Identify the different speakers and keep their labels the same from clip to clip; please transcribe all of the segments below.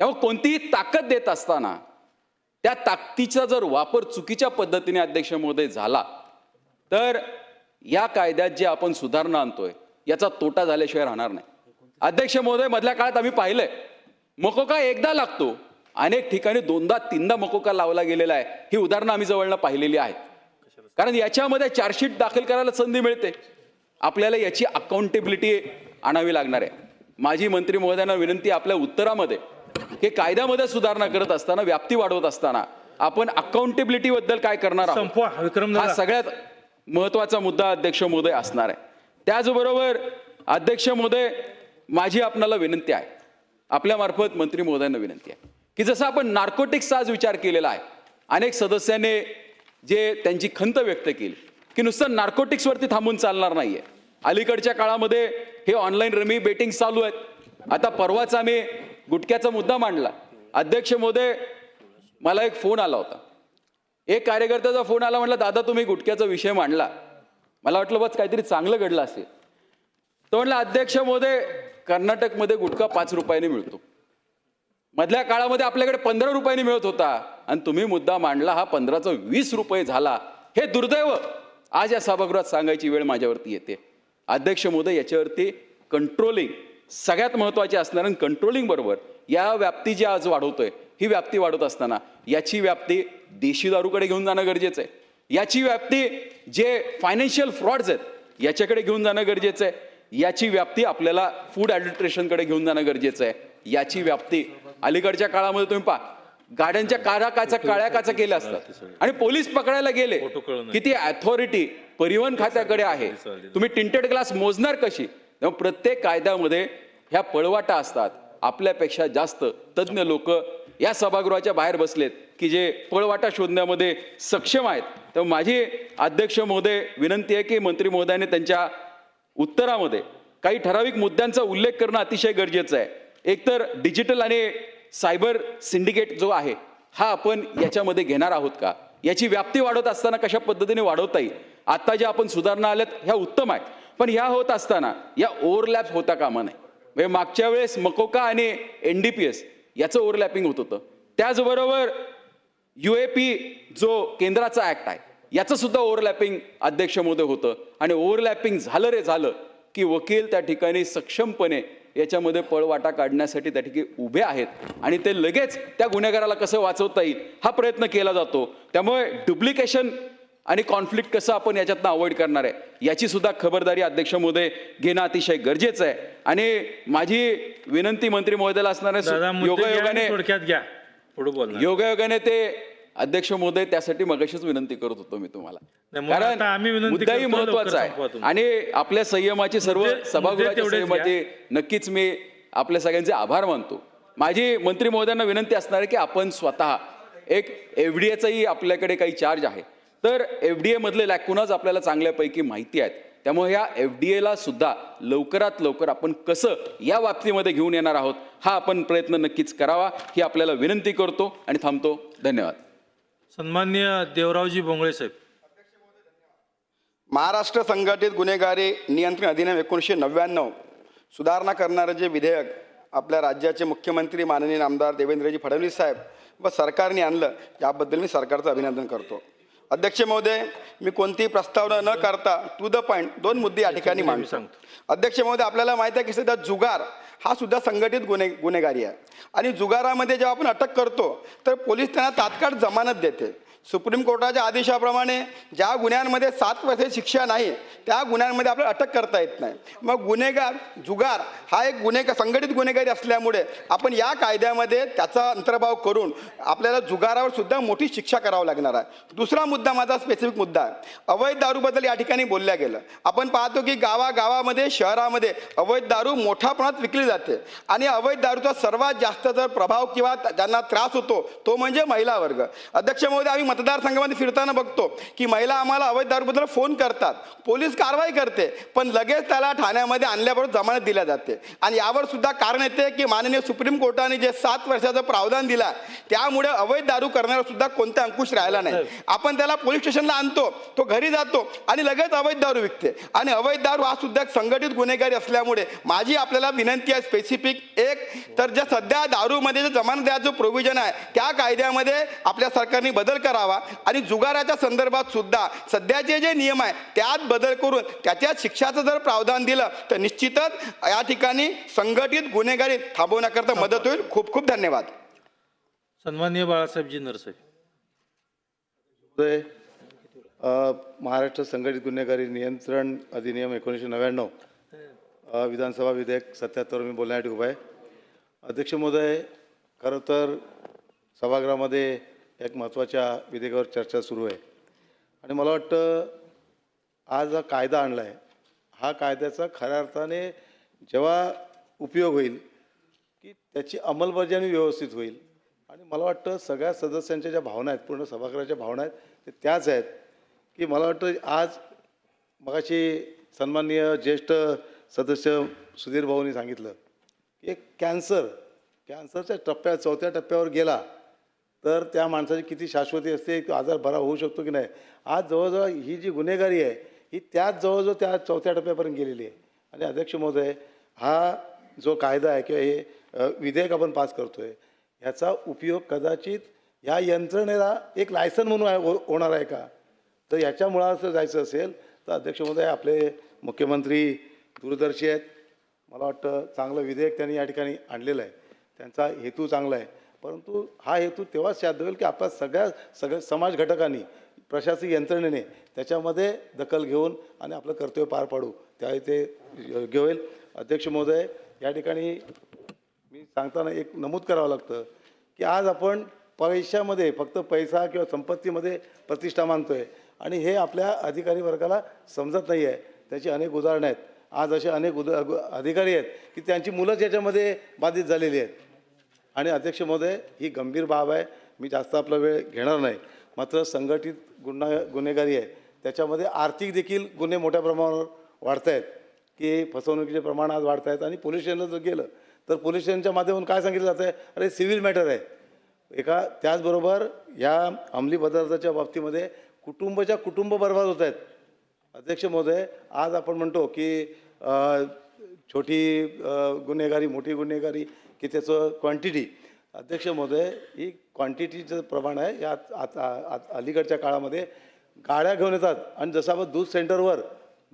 Speaker 1: त्यामुळे कोणतीही ताकद देत असताना त्या ताकदीचा जर वापर चुकीच्या पद्धतीने अध्यक्ष महोदय झाला तर या कायद्यात जे आपण सुधारणा आणतोय याचा तोटा झाल्याशिवाय राहणार नाही. अध्यक्ष महोदय मधल्या काळात आम्ही पाहिलंय. मकोका एकदा लागतो अनेक ठिकाणी दोनदा तीनदा मकोका लावला गेलेला आहे. ही उदाहरणं आम्ही जवळनं पाहिलेली आहेत. कारण याच्यामध्ये चार्जशीट दाखल करायला संधी मिळते. आपल्याला याची अकाउंटेबिलिटी आणावी लागणार आहे. माझी मंत्री महोदयांना विनंती आपल्या उत्तरामध्ये हे कायद्यामध्ये सुधारणा करत असताना व्याप्ती वाढवत असताना आपण अकाउंटेबिलिटी बद्दल काय करणार आहोत? हा सगळ्यात महत्त्वाचा मुद्दा अध्यक्ष महोदय असणार आहे. त्याचबरोबर अध्यक्ष महोदय माझी आपणाला विनंती आहे. आपल्या मार्फत मंत्री महोदयांना विनंती आहे. की जसं आपण नार्कोटिक्सचा आज विचार केलेला आहे अनेक सदस्यांनी जे त्यांची खंत व्यक्त केली की नुसतं नार्कोटिक्सवरती थांबून चालणार नाहीये. अलीकडच्या काळामध्ये हे ऑनलाईन रमी बेटिंग चालू आहेत. आता परवाच आम्ही गुटख्याचा मुद्दा मांडला. अध्यक्ष मोदे मला एक फोन आला होता. एक कार्यकर्त्याचा फोन आला म्हटलं दादा तुम्ही गुटख्याचा विषय मांडला. मला वाटलं बस काहीतरी चांगलं घडलं असेल. तो म्हटलं अध्यक्ष मोदे कर्नाटकमध्ये गुटखा पाच रुपयाने मिळतो. मधल्या काळामध्ये आपल्याकडे पंधरा रुपयाने मिळत होता आणि तुम्ही मुद्दा मांडला हा पंधराचा वीस रुपये झाला. हे दुर्दैव. आज या सभागृहात सांगायची वेळ माझ्यावरती येते. अध्यक्ष मोदे याच्यावरती कंट्रोलिंग सगळ्यात महत्त्वाचे असणार आणि कंट्रोलिंग बरोबर. या व्याप्ती जी आज वाढवतोय ही व्याप्ती वाढवत असताना याची व्याप्ती देशी दारूकडे घेऊन जाणं गरजेचं आहे याची व्याप्ती जे फायनान्शियल फ्रॉड्स आहेत याच्याकडे घेऊन जाणं गरजेचं आहे याची व्याप्ती आपल्याला फूड ॲडल्ट्रेशनकडे घेऊन जाणं गरजेचं आहे याची व्याप्ती अलीकडच्या काळामध्ये तुम्ही पहा गाड्यांच्या कारा काचा काळ्या काचा केल्या असतात. आणि पोलीस पकडायला गेले.
Speaker 2: कळून
Speaker 1: की ती अथॉरिटी परिवहन खात्याकडे आहे. तुम्ही टिंटेड ग्लास मोजणार कशी? तेव्हा प्रत्येक कायद्यामध्ये ह्या पळवाटा असतात. आपल्यापेक्षा जास्त तज्ज्ञ लोक या सभागृहाच्या बाहेर बसलेत की जे पळवाटा शोधण्यामध्ये सक्षम आहेत. तर माझी अध्यक्ष महोदय विनंती आहे की मंत्री महोदयाने त्यांच्या उत्तरामध्ये काही ठराविक मुद्द्यांचा उल्लेख करणं अतिशय गरजेचं आहे. एकतर डिजिटल आणि सायबर सिंडिकेट जो आहे हा आपण याच्यामध्ये घेणार आहोत का? याची व्याप्ती वाढवत असताना कशा पद्धतीने वाढवता येईल? आता ज्या आपण सुधारणा आल्यात ह्या उत्तम आहेत. पण ह्या होत असताना या ओव्हरलॅप होता कामा नये. म्हणजे मागच्या वेळेस मकोका आणि एन डी पी एस याचं ओव्हरलॅपिंग होत होतं. त्याचबरोबर यू ए पी जो केंद्राचा ऍक्ट आहे याचं सुद्धा ओव्हरलॅपिंग अध्यक्ष महोदय होतं. आणि ओव्हरलॅपिंग झालं रे झालं की वकील त्या ठिकाणी सक्षमपणे याच्यामध्ये पळवाटा काढण्यासाठी त्या ठिकाणी उभे आहेत. आणि ते लगेच त्या गुन्हेगाराला कसं वाचवता येईल हा प्रयत्न केला जातो. त्यामुळे डुप्लिकेशन आणि कॉन्फ्लिक्ट कसं आपण याच्यातनं अवॉइड करणार आहे? याची सुद्धा खबरदारी अध्यक्ष महोदय घेणं अतिशय गरजेचं आहे. आणि माझी विनंती मंत्री महोदयाला असणार आहे योगायोगाने
Speaker 2: थोडक्यात घ्या.
Speaker 1: योगायोगाने ते अध्यक्ष महोदय त्यासाठी मगाशीच विनंती करत होतो मी तुम्हाला.
Speaker 2: विनंती
Speaker 1: मुद्दाही
Speaker 2: महत्त्वाचा
Speaker 1: आहे. आणि आपल्या संयमाची सर्व सभागृहाच्या संयमाची नक्कीच मी आपल्या सगळ्यांचे आभार मानतो. माझी मंत्री महोदयांना विनंती असणार आहे की आपण स्वतः एक एफ डी एचाही आपल्याकडे काही चार्ज आहे. तर एफ डी मधले लॅकुनाच आपल्याला चांगल्यापैकी माहिती आहेत. त्यामुळे या एफ डी एला सुद्धा लवकरात लवकर आपण कसं या बाबतीमध्ये घेऊन येणार आहोत हा आपण प्रयत्न नक्कीच करावा ही आपल्याला विनंती करतो आणि थांबतो. धन्यवाद.
Speaker 2: सन्मान्य देवरावजी बोंगळे साहेब.
Speaker 3: महाराष्ट्र संघटित गुन्हेगारी नियंत्रण अधिनियम एकोणीसशे नव्याण्णव सुधारणा करणारं जे विधेयक आपल्या राज्याचे मुख्यमंत्री माननीय आमदार देवेंद्रजी फडणवीस साहेब व सरकारने आणलं याबद्दल मी सरकारचं अभिनंदन करतो. अध्यक्ष महोदय मी कोणतीही प्रस्तावना न करता टू द पॉईंट दोन मुद्दे या ठिकाणी मांडतो. अध्यक्ष महोदय आपल्याला माहिती आहे की सध्या जुगार हा सुद्धा संघटित गुन्हे गुन्हेगारी आहे. आणि जुगारामध्ये जेव्हा आपण अटक करतो तर पोलीस त्यांना तात्काळ जमानत देते. सुप्रीम कोर्टाच्या आदेशाप्रमाणे ज्या गुन्ह्यांमध्ये सात वर्षे शिक्षा नाही त्या गुन्ह्यांमध्ये आपल्याला अटक करता येत नाही. मग गुन्हेगार जुगार हा एक गुन्हेगार संघटित गुन्हेगारी असल्यामुळे आपण या कायद्यामध्ये त्याचा अंतर्भाव करून आपल्याला जुगारावर सुद्धा मोठी शिक्षा करावं लागणार आहे. दुसरा मुद्दा माझा स्पेसिफिक मुद्दा आहे. अवैध दारूबद्दल या ठिकाणी बोलल्या गेलं. आपण पाहतो की गावागावामध्ये शहरामध्ये अवैध दारू मोठ्या प्रमाणात विकली जाते. आणि अवैध दारूचा सर्वात जास्त जर प्रभाव किंवा ज्यांना त्रास होतो तो म्हणजे महिला वर्ग. अध्यक्ष महोदय आम्ही मतदारसंघामध्ये फिरताना बघतो की महिला आम्हाला अवैध दारूबद्दल फोन करतात. पोलीस कारवाई करते पण लगेच त्याला ठाण्यामध्ये आणल्याबरोबर जमानत दिल्या जाते. आणि यावर सुद्धा कारण येते की माननीय सुप्रीम कोर्टाने जे सात वर्षाचं प्रावधान दिला त्यामुळे अवैध दारू करण्यावर सुद्धा कोणता अंकुश राहिला नाही. आपण त्याला पोलीस स्टेशनला आणतो तो घरी जातो आणि लगेच अवैध दारू विकते. आणि अवैध दारू हा सुद्धा एक संघटित गुन्हेगारी असल्यामुळे माझी आपल्याला विनंती आहे स्पेसिफिक एक तर ज्या सध्या दारूमध्ये जे जमानत जो प्रोव्हिजन आहे त्या कायद्यामध्ये आपल्या सरकारने बदल करावा आणि जुगाराच्या संदर्भात सुद्धा सध्याचे जे नियम आहे त्यात बदल करून त्याच्यात शिक्षाचं जर प्रावधान दिलं तर निश्चितच या ठिकाणी संघटित गुन्हेगारी थांबवण्याकरता मदत होईल. खूप खूप धन्यवाद.
Speaker 2: सन्माननीय बाळासाहेबजी नरसाहेब
Speaker 4: महाराष्ट्र संघटित गुन्हेगारी नियंत्रण अधिनियम एकोणीसशे नव्याण्णव विधानसभा विधेयक सत्याहत्तर मी बोलण्यासाठी उभा आहे. अध्यक्ष महोदय खरं तर सभागृहामध्ये एक महत्त्वाच्या विधेयकावर चर्चा सुरू आहे. आणि मला वाटतं आज हा कायदा आणला आहे हा कायद्याचा खऱ्या अर्थाने जेव्हा उपयोग होईल की त्याची अंमलबजावणी व्यवस्थित होईल. आणि मला वाटतं सगळ्या सदस्यांच्या ज्या भावना आहेत पूर्ण सभागृहाच्या भावना आहेत ते त्याच आहेत की मला वाटतं आज मगाशी सन्माननीय ज्येष्ठ सदस्य सुधीर भाऊनी सांगितलं की एक कॅन्सर कॅन्सरच्या टप्प्यात चौथ्या टप्प्यावर गेला तर त्या माणसाची किती शाश्वती असते तो आजार बरा होऊ शकतो की नाही? आज जवळजवळ ही जी गुन्हेगारी आहे ही त्याच जवळजवळ त्या चौथ्या टप्प्यापर्यंत गेलेली आहे. आणि अध्यक्ष महोदय हा जो कायदा आहे किंवा हे विधेयक आपण पास करतो आहे ह्याचा उपयोग कदाचित ह्या यंत्रणेला एक लायसन म्हणून आहे- हो, होणार आहे का? तर याच्या मुळाचं जायचं असेल तर अध्यक्ष महोदय आपले मुख्यमंत्री दूरदर्शी आहेत. मला वाटतं चांगलं विधेयक त्यांनी या ठिकाणी आणलेलं आहे. त्यांचा हेतू चांगला आहे. परंतु हा हेतू तेव्हाच साध्य होईल की आपल्या सगळ्या सगळ्या समाज घटकांनी प्रशासकीय यंत्रणेने त्याच्यामध्ये दखल घेऊन आणि आपलं कर्तव्य पार पाडू. त्या ते योग्य होईल अध्यक्ष महोदय या ठिकाणी मी सांगताना एक नमूद करावं लागतं की आज आपण पैशामध्ये फक्त पैसा किंवा संपत्तीमध्ये प्रतिष्ठा मानतो आहे आणि हे आपल्या अधिकारी वर्गाला समजत नाही आहे. त्याची अनेक उदाहरणं आहेत. आज असे अनेक उद अधिकारी आहेत की त्यांची मुलंच याच्यामध्ये बाधित झालेली आहेत. आणि अध्यक्ष महोदय ही गंभीर बाब आहे. मी जास्त आपला वेळ घेणार नाही. मात्र संघटित गुन्हा गुन्हेगारी आहे. त्याच्यामध्ये आर्थिक देखील गुन्हे मोठ्या प्रमाणावर वाढत आहेत की फसवणुकीचे प्रमाण आज वाढत आहेत आणि पोलीस स्टेशनला जर गेलं तर पोलीस स्टेशनच्या माध्यमातून काय सांगितलं जातं आहे अरे सिव्हिल मॅटर आहे. एका त्याचबरोबर या अंमली पदार्थाच्या बाबतीमध्ये कुटुंबाच्या कुटुंब बर्बाद होत आहेत. अध्यक्ष महोदय आज आपण म्हणतो की छोटी गुन्हेगारी मोठी गुन्हेगारी की त्याचं क्वांटिटी अध्यक्ष महोदय ही क्वांटिटीचं प्रमाण आहे. या आता अलीकडच्या काळामध्ये गाड्या घेऊन येतात आणि जसं आपण दूध सेंटरवर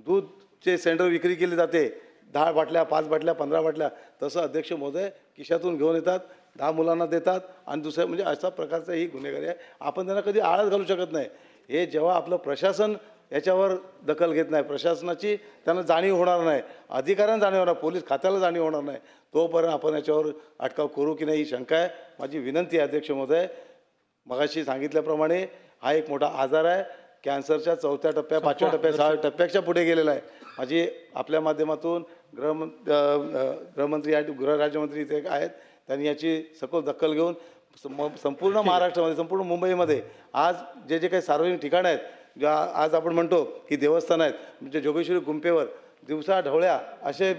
Speaker 4: दूधचे सेंटर विक्री केली जाते दहा बाटल्या पाच बाटल्या पंधरा बाटल्या तसं अध्यक्ष महोदय खिशातून घेऊन येतात दहा मुलांना देतात आणि दुसऱ्या म्हणजे अशा प्रकारचं ही गुन्हेगारी आहे. आपण त्यांना कधी आळच घालू शकत नाही. हे जेव्हा आपलं प्रशासन याच्यावर दखल घेत नाही. प्रशासनाची त्यांना जाणीव होणार नाही. अधिकाऱ्यांना जाणीव होणार पोलीस खात्याला जाणीव होणार नाही. तोपर्यंत आपण याच्यावर अटकाव करू की नाही ही शंका आहे. माझी विनंती आहे अध्यक्ष महोदय मगाशी सांगितल्याप्रमाणे हा एक मोठा आजार आहे. कॅन्सरच्या चौथ्या टप्प्या पाचव्या टप्प्या सहाव्या टप्प्याच्या पुढे गेलेला आहे. माझी आपल्या माध्यमातून गृह गृहमंत्री या गृह राज्यमंत्री इथे आहेत. त्यांनी याची सखोल दखल घेऊन संपूर्ण महाराष्ट्रामध्ये संपूर्ण मुंबईमध्ये आज जे जे काही सार्वजनिक ठिकाणं आहेत ज्या आज आपण म्हणतो की देवस्थान आहेत म्हणजे जोगेश्वरी गुंपेवर दिवसा ढवळ्या असे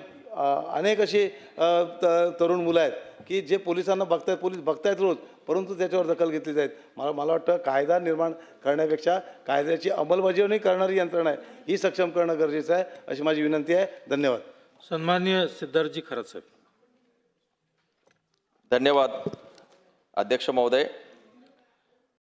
Speaker 4: अनेक अशी अ, त- तरुण मुलं आहेत की जे पोलिसांना बघतायत पोलीस बघतायत रोज परंतु त्याच्यावर दखल घेतली जाईल. मला मला वाटतं कायदा निर्माण करण्यापेक्षा कायद्याची अंमलबजावणी करणारी यंत्रणा आहे ही सक्षम करणं गरजेचं आहे अशी माझी विनंती आहे. धन्यवाद.
Speaker 2: सन्माननीय सिद्धार्थजी खरात साहेब.
Speaker 5: धन्यवाद. अध्यक्ष महोदय